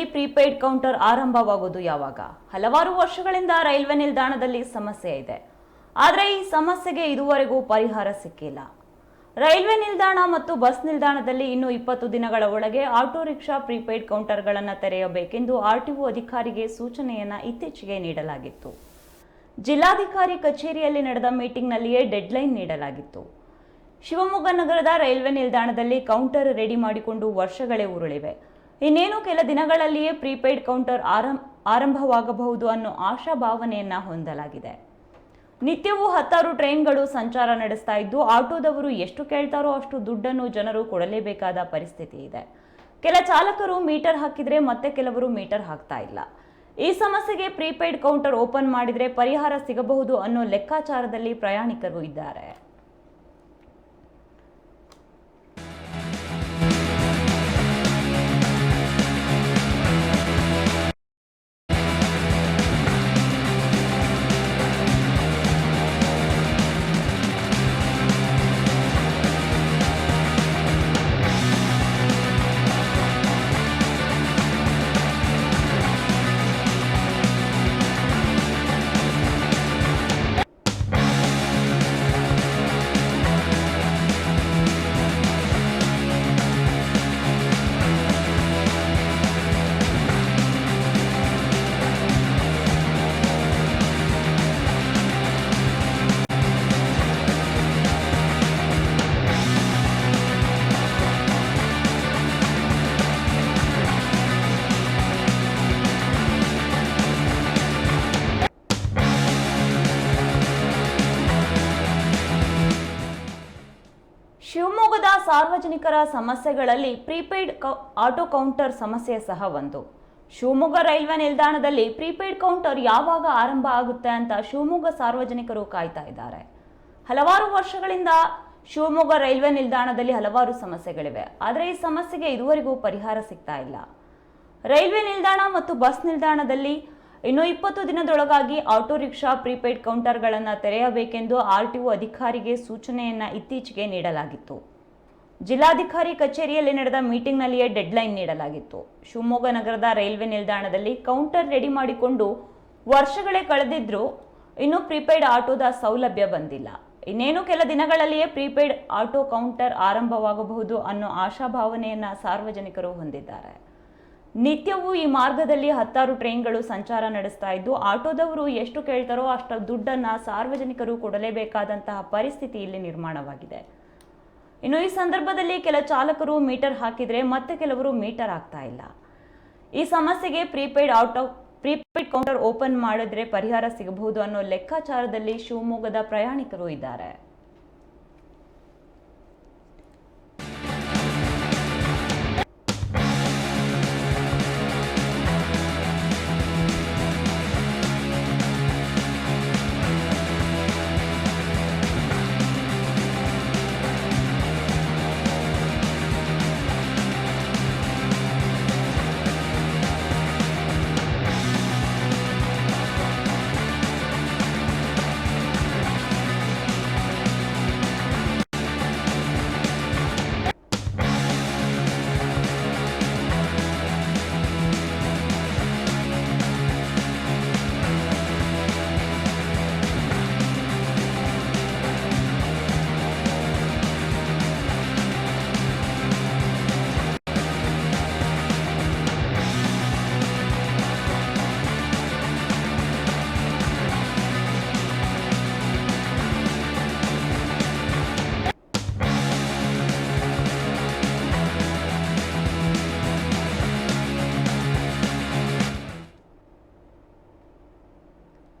Prepaid counter ಆರಂಭವಾಗುವುದು ಯಾವಾಗ? ಹಲವಾರು ವರ್ಷಗಳಿಂದ ರೈಲ್ವೆ ನಿಲ್ದಾಣದಲ್ಲಿ ಸಮಸ್ಯೆ ಇದೆ. ಆದರೆ ಈ ಸಮಸ್ಯೆಗೆ ಇದುವರೆಗೂ ಪರಿಹಾರ ಸಿಕ್ಕಿಲ್ಲ. ರೈಲ್ವೆ ನಿಲ್ದಾಣ ಮತ್ತು ಬಸ್ ನಿಲ್ದಾಣದಲ್ಲಿ ಇನ್ನು ಇಪ್ಪತ್ತು ದಿನಗಳ ಒಳಗೆ ಆಟೋ ರಿಕ್ಷಾ ಪ್ರೀಪೇಯ್ಡ್ ಕೌಂಟರ್ಗಳನ್ನು ತೆರೆಯಬೇಕೆಂದು ಆರ್ಟಿಒ ಅಧಿಕಾರಿಗೆ ಸೂಚನೆಯನ್ನ ಇತ್ತೀಚೆಗೆ ನೀಡಲಾಗಿತ್ತು. ಜಿಲ್ಲಾಧಿಕಾರಿ ಕಚೇರಿಯಲ್ಲಿ ನಡೆದ ಮೀಟಿಂಗ್ನಲ್ಲಿಯೇ ಡೆಡ್ಲೈನ್ ನೀಡಲಾಗಿತ್ತು. ಶಿವಮೊಗ್ಗ ನಗರದ ರೈಲ್ವೆ ನಿಲ್ದಾಣದಲ್ಲಿ ಕೌಂಟರ್ ರೆಡಿ ಮಾಡಿಕೊಂಡು ವರ್ಷಗಳೇ ಉರುಳಿವೆ. ಇನ್ನೇನು ಕೆಲ ದಿನಗಳಲ್ಲಿಯೇ ಪ್ರೀಪೇಯ್ಡ್ ಕೌಂಟರ್ ಆರಂಭ, ಆರಂಭವಾಗಬಹುದು ಅನ್ನೋ ಆಶಾಭಾವನೆಯನ್ನ ಹೊಂದಲಾಗಿದೆ. ನಿತ್ಯವೂ ಹತ್ತಾರು ಟ್ರೈನ್ಗಳು ಸಂಚಾರ ನಡೆಸ್ತಾ ಇದ್ದು, ಆಟೋದವರು ಎಷ್ಟು ಕೇಳ್ತಾರೋ ಅಷ್ಟು ದುಡ್ಡನ್ನು ಜನರು ಕೊಡಲೇಬೇಕಾದ ಪರಿಸ್ಥಿತಿ ಇದೆ. ಕೆಲ ಚಾಲಕರು ಮೀಟರ್ ಹಾಕಿದ್ರೆ ಮತ್ತೆ ಕೆಲವರು ಮೀಟರ್ ಹಾಕ್ತಾ ಇಲ್ಲ. ಈ ಸಮಸ್ಯೆಗೆ ಪ್ರೀಪೇಯ್ಡ್ ಕೌಂಟರ್ ಓಪನ್ ಮಾಡಿದ್ರೆ ಪರಿಹಾರ ಸಿಗಬಹುದು ಅನ್ನೋ ಲೆಕ್ಕಾಚಾರದಲ್ಲಿ ಪ್ರಯಾಣಿಕರು ಇದ್ದಾರೆ. ಶಿವಮೊಗ್ಗದ ಸಾರ್ವಜನಿಕರ ಸಮಸ್ಯೆಗಳಲ್ಲಿ ಪ್ರೀಪೇಯ್ಡ್ ಆಟೋ ಕೌಂಟರ್ ಸಮಸ್ಯೆ ಸಹ ಒಂದು. ಶಿವಮೊಗ್ಗ ರೈಲ್ವೆ ನಿಲ್ದಾಣದಲ್ಲಿ ಪ್ರೀಪೇಯ್ಡ್ ಕೌಂಟರ್ ಯಾವಾಗ ಆರಂಭ ಆಗುತ್ತೆ ಅಂತ ಶಿವಮೊಗ್ಗ ಸಾರ್ವಜನಿಕರು ಕಾಯ್ತಾ ಇದ್ದಾರೆ. ಹಲವಾರು ವರ್ಷಗಳಿಂದ ಶಿವಮೊಗ್ಗ ರೈಲ್ವೆ ನಿಲ್ದಾಣದಲ್ಲಿ ಹಲವಾರು ಸಮಸ್ಯೆಗಳಿವೆ. ಆದರೆ ಈ ಸಮಸ್ಯೆಗೆ ಇದುವರೆಗೂ ಪರಿಹಾರ ಸಿಗ್ತಾ ಇಲ್ಲ. ರೈಲ್ವೆ ನಿಲ್ದಾಣ ಮತ್ತು ಬಸ್ ನಿಲ್ದಾಣದಲ್ಲಿ ಇನ್ನು ಇಪ್ಪತ್ತು ದಿನದೊಳಗಾಗಿ ಆಟೋ ರಿಕ್ಷಾ ಪ್ರೀಪೇಯ್ಡ್ ಕೌಂಟರ್ಗಳನ್ನು ತೆರೆಯಬೇಕೆಂದು ಆರ್ಟಿಒ ಅಧಿಕಾರಿಗೆ ಸೂಚನೆಯನ್ನ ಇತ್ತೀಚೆಗೆ ನೀಡಲಾಗಿತ್ತು. ಜಿಲ್ಲಾಧಿಕಾರಿ ಕಚೇರಿಯಲ್ಲಿ ನಡೆದ ಮೀಟಿಂಗ್ನಲ್ಲಿಯೇ ಡೆಡ್ಲೈನ್ ನೀಡಲಾಗಿತ್ತು. ಶಿವಮೊಗ್ಗ ನಗರದ ರೈಲ್ವೆ ನಿಲ್ದಾಣದಲ್ಲಿ ಕೌಂಟರ್ ರೆಡಿ ಮಾಡಿಕೊಂಡು ವರ್ಷಗಳೇ ಕಳೆದಿದ್ರೂ ಇನ್ನೂ ಪ್ರೀಪೇಯ್ಡ್ ಆಟೋದ ಸೌಲಭ್ಯ ಬಂದಿಲ್ಲ. ಇನ್ನೇನು ಕೆಲ ದಿನಗಳಲ್ಲಿಯೇ ಪ್ರೀಪೇಯ್ಡ್ ಆಟೋ ಕೌಂಟರ್ ಆರಂಭವಾಗಬಹುದು ಅನ್ನೋ ಆಶಾಭಾವನೆಯನ್ನ ಸಾರ್ವಜನಿಕರು ಹೊಂದಿದ್ದಾರೆ. ನಿತ್ಯವೂ ಈ ಮಾರ್ಗದಲ್ಲಿ ಹತ್ತಾರು ಟ್ರೈನ್ಗಳು ಸಂಚಾರ ನಡೆಸ್ತಾ ಇದ್ದು, ಆಟೋದವರು ಎಷ್ಟು ಕೇಳ್ತಾರೋ ಅಷ್ಟು ದುಡ್ಡನ್ನು ಸಾರ್ವಜನಿಕರು ಕೊಡಲೇಬೇಕಾದಂತಹ ಪರಿಸ್ಥಿತಿ ಇಲ್ಲಿ ನಿರ್ಮಾಣವಾಗಿದೆ. ಇನ್ನು ಈ ಸಂದರ್ಭದಲ್ಲಿ ಕೆಲ ಚಾಲಕರು ಮೀಟರ್ ಹಾಕಿದರೆ ಮತ್ತೆ ಕೆಲವರು ಮೀಟರ್ ಆಗ್ತಾ ಇಲ್ಲ. ಈ ಸಮಸ್ಯೆಗೆ prepaid auto, prepaid counter open ಮಾಡಿದ್ರೆ ಪರಿಹಾರ ಸಿಗಬಹುದು ಅನ್ನೋ ಲೆಕ್ಕಾಚಾರದಲ್ಲಿ ಶಿವಮೊಗ್ಗದ ಪ್ರಯಾಣಿಕರು ಇದ್ದಾರೆ.